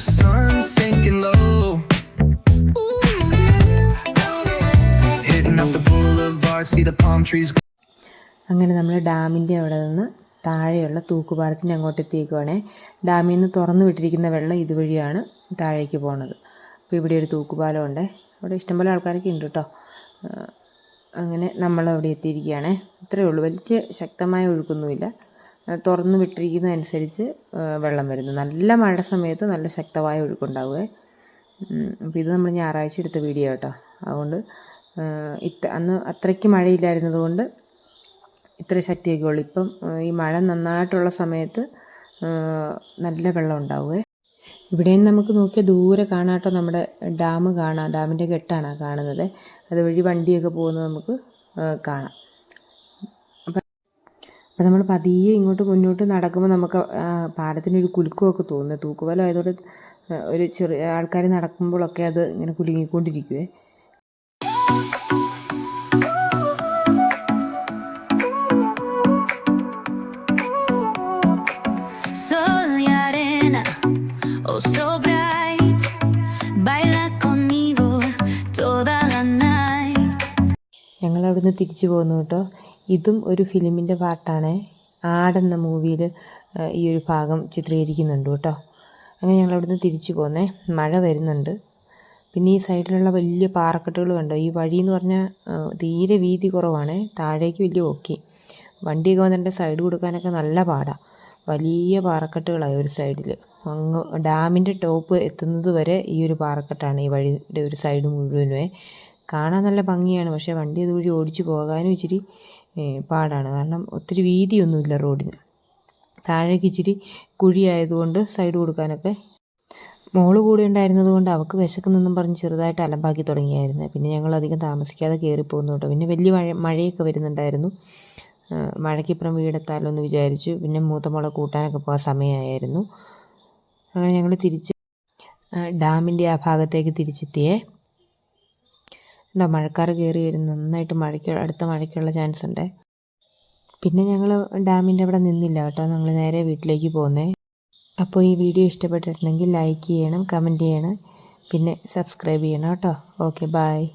sinking low. Hitting up the the palm trees അങ്ങനെ നമ്മൾ ഡാമിന്റെ അവിടെ നിന്ന് താഴെയുള്ള തൂക്കുപാലത്തിന്റെ അങ്ങോട്ട് എത്തിയേക്കുവാണേ ഡാമിൽ നിന്ന് തുറന്നു വിട്ടിരിക്കുന്ന വെള്ളം ഇതുവഴിയാണ് താഴേക്ക് പോണത്. അപ്പോൾ ഇവിടെ ഒരു തൂക്കുപാലം ഉണ്ട് അവിടെ ഇഷ്ടംപോലെ ആൾക്കാരൊക്കെ ഉണ്ട് കേട്ടോ. അങ്ങനെ നമ്മൾ അവിടെ എത്തിയിരിക്കുകയാണേ. ഇത്രയേ ഉള്ളൂ. വലിയ ശക്തമായ ഒഴുക്കൊന്നുമില്ല. തുറന്നു വിട്ടിരിക്കുന്നതനുസരിച്ച് വെള്ളം വരുന്നു. നല്ല മഴ സമയത്ത് നല്ല ശക്തമായ ഒഴുക്കുണ്ടാവുക അപ്പോൾ ഇത് നമ്മൾ ഞായറാഴ്ച എടുത്ത വീഡിയോ കേട്ടോ. അതുകൊണ്ട് ഇത്ര അന്ന് അത്രയ്ക്ക് മഴയില്ലായിരുന്നത് കൊണ്ട് ഇത്ര ശക്തിയൊക്കെ ഉള്ളു ഇപ്പം ഈ മഴ നന്നായിട്ടുള്ള സമയത്ത് നല്ല വെള്ളം ഉണ്ടാവുക ഇവിടെയും നമുക്ക് നോക്കിയാൽ ദൂരെ കാണാട്ടോ നമ്മുടെ ഡാം കാണാം. ഡാമിന്റെ കെട്ടാണ് കാണുന്നത്. അതുവഴി വണ്ടിയൊക്കെ പോകുന്നത് നമുക്ക് കാണാം. അപ്പം നമ്മൾ പതിയെ ഇങ്ങോട്ട് മുന്നോട്ട് നടക്കുമ്പോൾ നമുക്ക് പാലത്തിനൊരു കുലുക്കമൊക്കെ തോന്നുന്നു. തൂക്കുപാലം ആയതുകൊണ്ട് ഒരു ചെറിയ ആൾക്കാർ നടക്കുമ്പോഴൊക്കെ അത് ഇങ്ങനെ കുലുങ്ങിക്കൊണ്ടിരിക്കുവേ. ഞങ്ങൾ അവിടുന്ന് തിരിച്ചു പോന്നു കേട്ടോ. ഇതും ഒരു ഫിലിമിന്റെ പാട്ടാണ്. ആടെന്ന മൂവിയിൽ ഈ ഒരു ഭാഗം ചിത്രീകരിക്കുന്നുണ്ട് കേട്ടോ. അങ്ങനെ ഞങ്ങൾ അവിടുന്ന് തിരിച്ചു പോന്നേ. മഴ വരുന്നുണ്ട്. പിന്നെ ഈ സൈഡിലുള്ള വലിയ പാറക്കെട്ടുകൾ കണ്ടോ? ഈ വഴി എന്ന് പറഞ്ഞാൽ തീരെ വീതി കുറവാണ്. താഴേക്ക് വലിയ ഓക്കി വണ്ടിയൊക്കെ വന്നിട്ട് സൈഡ് കൊടുക്കാനൊക്കെ നല്ല പാടാണ് വലിയ പാറക്കെട്ടുകളായി ഒരു സൈഡിൽ അങ്ങ് ഡാമിന്റെ ടോപ്പ് എത്തുന്നത് വരെ ഈ ഒരു പാറക്കെട്ടാണ് ഈ വഴിയുടെ ഒരു സൈഡ് മുഴുവനുമേ കാണാൻ നല്ല ഭംഗിയാണ്. പക്ഷേ വണ്ടി അതുവഴി ഓടിച്ചു പോകാനും ഇച്ചിരി പാടാണ്. കാരണം ഒത്തിരി വീതിയൊന്നുമില്ല റോഡിന്. താഴേക്ക് ഇച്ചിരി കുഴിയായതുകൊണ്ട് സൈഡ് കൊടുക്കാനൊക്കെ മോൾ കൂടെ ഉണ്ടായിരുന്നത് കൊണ്ട് അവൾക്ക് വിശക്കുന്നെന്നും പറഞ്ഞ് ചെറുതായിട്ട് അലമ്പാക്കി തുടങ്ങിയായിരുന്നു. പിന്നെ ഞങ്ങൾ അധികം താമസിക്കാതെ കയറിപ്പോകുന്നു കേട്ടോ. പിന്നെ വലിയ മഴ മഴയൊക്കെ വരുന്നുണ്ടായിരുന്നു. മഴയ്ക്കിപ്പുറം വീടെത്താലോ എന്ന് വിചാരിച്ചു. പിന്നെ മൂത്ത മോളെ കൂട്ടാനൊക്കെ പോകാൻ സമയമായിരുന്നു. അങ്ങനെ ഞങ്ങൾ തിരിച്ച് ഡാമിന്റെ ആ ഭാഗത്തേക്ക് തിരിച്ചെത്തിയേ. ഉണ്ടോ മഴക്കാറ് കയറി വരും. നന്നായിട്ട് മഴയ്ക്ക് അടുത്ത മഴയ്ക്കുള്ള ചാൻസ് ഉണ്ട്. പിന്നെ ഞങ്ങൾ ഡാമിന്റെ അവിടെ നിന്നില്ല കേട്ടോ. ഞങ്ങൾ നേരെ വീട്ടിലേക്ക് പോകുന്നേ അപ്പോൾ ഈ വീഡിയോ ഇഷ്ടപ്പെട്ടിട്ടുണ്ടെങ്കിൽ ലൈക്ക് ചെയ്യണം കമന്റ് ചെയ്യണം. പിന്നെ സബ്സ്ക്രൈബ് ചെയ്യണം കേട്ടോ. Okay bye